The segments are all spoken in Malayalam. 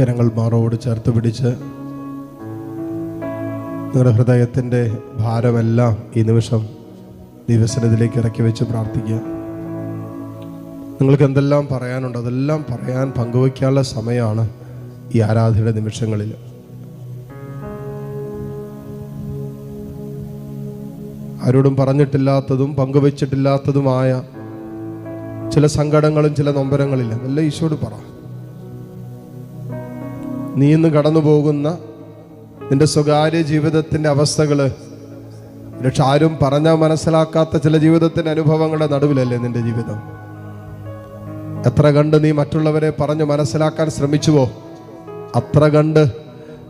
കരങ്ങൾ മാറോട് ചേർത്ത് പിടിച്ച് നിങ്ങളുടെ ഹൃദയത്തിന്റെ ഭാരമെല്ലാം ഈ നിമിഷം ദിവസനത്തിലേക്ക് ഇറക്കി വെച്ച് പ്രാർത്ഥിക്കുക. നിങ്ങൾക്ക് എന്തെല്ലാം പറയാനുണ്ട് അതെല്ലാം പറയാൻ പങ്കുവയ്ക്കാനുള്ള സമയമാണ് ഈ ആരാധനയുടെ നിമിഷങ്ങളിൽ. ആരോടും പറഞ്ഞിട്ടില്ലാത്തതും പങ്കുവച്ചിട്ടില്ലാത്തതുമായ ചില സങ്കടങ്ങളും ചില നൊമ്പരങ്ങളില്ല അതെല്ലാം ഈശോട് പറ. നീ ഇന്ന് കടന്നു പോകുന്ന നിന്റെ സ്വകാര്യ ജീവിതത്തിന്റെ അവസ്ഥകൾ പക്ഷെ ആരും പറഞ്ഞാൽ മനസ്സിലാക്കാത്ത ചില ജീവിതത്തിന്റെ അനുഭവങ്ങളുടെ നടുവിലല്ലേ നിന്റെ ജീവിതം? എത്ര കണ്ട് നീ മറ്റുള്ളവരെ പറഞ്ഞ് മനസ്സിലാക്കാൻ ശ്രമിച്ചുവോ? അത്ര കണ്ട്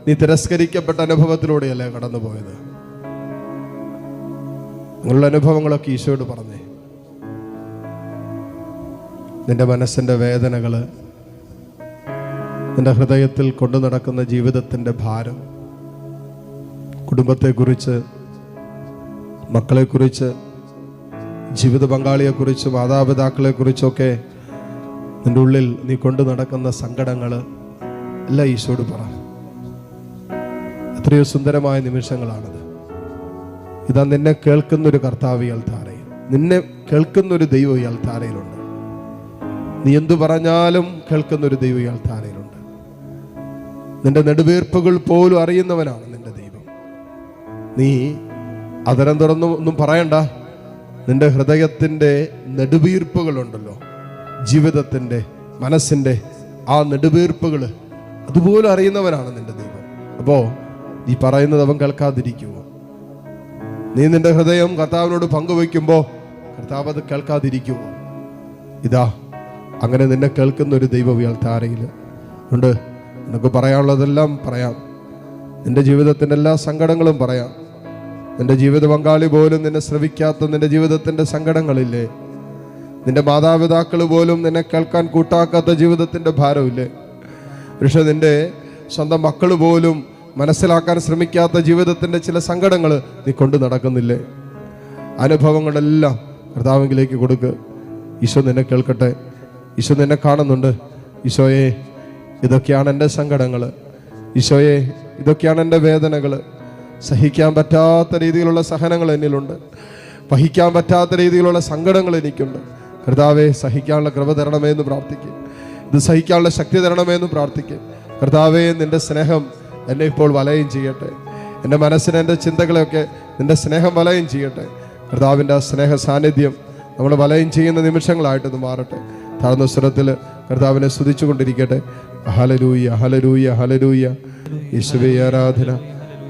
നീ തിരസ്കരിക്കപ്പെട്ട അനുഭവത്തിലൂടെയല്ലേ കടന്നുപോയത്? നിങ്ങളുടെ അനുഭവങ്ങളൊക്കെ ഈശോയോട് പറഞ്ഞേ. നിന്റെ മനസ്സിന്റെ വേദനകൾ നിന്റെ ഹൃദയത്തിൽ കൊണ്ടു നടക്കുന്ന ജീവിതത്തിന്റെ ഭാരം കുടുംബത്തെക്കുറിച്ച് മക്കളെക്കുറിച്ച് ജീവിത പങ്കാളിയെക്കുറിച്ച് മാതാപിതാക്കളെക്കുറിച്ചൊക്കെ നിന്റെ ഉള്ളിൽ നീ കൊണ്ടു നടക്കുന്ന സങ്കടങ്ങൾ എല്ലാം ഈശോട് പറ. എത്രയോ സുന്ദരമായ നിമിഷങ്ങളാണത്. ഇതാ നിന്നെ കേൾക്കുന്നൊരു കർത്താവ് ഇയാൾ താരയിൽ നിന്നെ കേൾക്കുന്നൊരു ദൈവം ഇയാൾ താരയിലുണ്ട് നീ എന്തു പറഞ്ഞാലും കേൾക്കുന്നൊരു ദൈവം ഇയാൾ അൽത്താരയിലുണ്ട് നിന്റെ നെടുവീർപ്പുകൾ പോലും അറിയുന്നവനാണ് നിന്റെ ദൈവം. നീ അതരം തുറന്നു ഒന്നും പറയണ്ട. നിന്റെ ഹൃദയത്തിന്റെ നെടുവീർപ്പുകളുണ്ടല്ലോ ജീവിതത്തിന്റെ മനസ്സിന്റെ ആ നെടുവീർപ്പുകൾ അതുപോലെ അറിയുന്നവനാണ് നിന്റെ ദൈവം. അപ്പോൾ നീ പറയുന്നത് അവൻ കേൾക്കാതിരിക്കുമോ നീ നിന്റെ ഹൃദയം കർത്താവിനോട് പങ്കുവെക്കുമ്പോൾ കർത്താവ് അത് കേൾക്കാതിരിക്കുമോ ഇതാ അങ്ങനെ നിന്നെ കേൾക്കുന്ന ഒരു ദൈവവിയാൽ താരയിൽ ഉണ്ട്. നിനക്ക് പറയാനുള്ളതെല്ലാം പറയാം. നിന്റെ ജീവിതത്തിന്റെ എല്ലാ സങ്കടങ്ങളും പറയാം. നിന്റെ ജീവിത പങ്കാളി പോലും നിന്നെ ശ്രവിക്കാത്ത നിന്റെ ജീവിതത്തിന്റെ സങ്കടങ്ങളില്ലേ? നിന്റെ മാതാപിതാക്കൾ പോലും നിന്നെ കേൾക്കാൻ കൂട്ടാക്കാത്ത ജീവിതത്തിന്റെ ഭാരമില്ലേ? പക്ഷെ നിന്റെ സ്വന്തം മക്കൾ പോലും മനസ്സിലാക്കാൻ ശ്രമിക്കാത്ത ജീവിതത്തിന്റെ ചില സങ്കടങ്ങൾ നീ കൊണ്ടു നടക്കുന്നില്ലേ? അനുഭവങ്ങളെല്ലാം കർത്താവിലേക്ക് കൊടുക്ക്. ഈശോ നിന്നെ കേൾക്കട്ടെ. ഈശോ നിന്നെ കാണുന്നുണ്ട്. ഈശോയെ ഇതൊക്കെയാണ് എന്റെ സങ്കടങ്ങൾ. ഈശോയെ ഇതൊക്കെയാണ് എന്റെ വേദനകൾ. സഹിക്കാൻ പറ്റാത്ത രീതിയിലുള്ള സഹനങ്ങൾ എന്നിലുണ്ട്. വഹിക്കാൻ പറ്റാത്ത രീതിയിലുള്ള സങ്കടങ്ങൾ എനിക്കുണ്ട്. കർത്താവെ സഹിക്കാനുള്ള കൃപ തരണമേ എന്ന് പ്രാർത്ഥിക്കും. ഇത് സഹിക്കാനുള്ള ശക്തി തരണമേ എന്ന് പ്രാർത്ഥിക്കും. കർത്താവെ നിന്റെ സ്നേഹം എന്നെ ഇപ്പോൾ വലയം ചെയ്യട്ടെ. എന്റെ മനസ്സിനെ എന്റെ ചിന്തകളെയൊക്കെ നിന്റെ സ്നേഹം വലയം ചെയ്യട്ടെ. കർത്താവിന്റെ ആ സ്നേഹ സാന്നിധ്യം നമ്മൾ വലയം ചെയ്യുന്ന നിമിഷങ്ങളായിട്ടൊന്ന് മാറട്ടെ. താഴ്ന്ന സ്വരത്തിൽ കർത്താവിനെ സ്തുതിച്ചുകൊണ്ടിരിക്കട്ടെ. ഹലരൂയ ഹലരൂയ ഹലരൂയ യേശുവേ ആരാധന.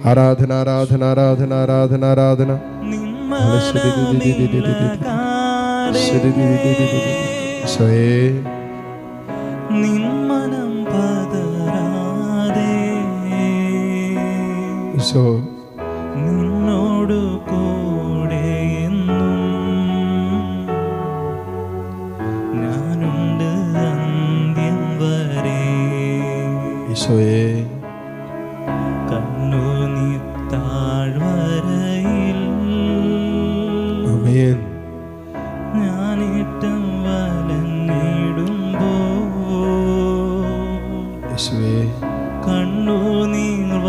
ആരാധന ആരാധന ആരാധന ആരാധന ആരാധന. നിന്നോട് കൂടെ ഈശോയേ കണ്ണു നീ താഴ്വരയിൽ അമേൻ ഞാനിട്ടം വലഞ്ഞിടുമ്പോ യേശുവേ. കണ്ണു നീർ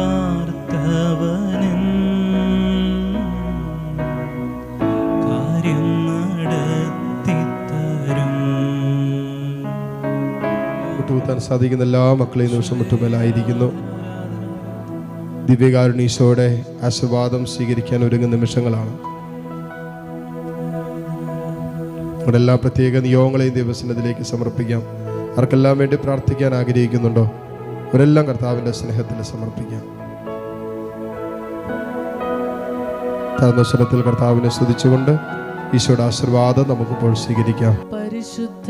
മുട്ടുകുത്താൻ സാധിക്കുന്ന എല്ലാ മക്കളെയും നിമിഷം മുട്ടുമേലായിരിക്കുന്നു ദിവ്യകാരുണീശോയുടെ ആശീർവാദം സ്വീകരിക്കാൻ ഒരുങ്ങുന്ന നിമിഷങ്ങളാണ്. നമ്മുടെ എല്ലാ പ്രത്യേക നിയോഗങ്ങളെയും ദൈവസന്നതിലേക്ക് സമർപ്പിക്കാം. ആർക്കെല്ലാം വേണ്ടി പ്രാർത്ഥിക്കാൻ ആഗ്രഹിക്കുന്നുണ്ടോ? അവരെല്ലാം കർത്താവിന്റെ സ്നേഹത്തിൽ സമർപ്പിക്കാം. താഴ്ന്ന കർത്താവിനെ സ്തുതിച്ചുകൊണ്ട് ഈശോയുടെ ആശീർവാദം നമുക്കിപ്പോൾ സ്വീകരിക്കാം. പരിശുദ്ധ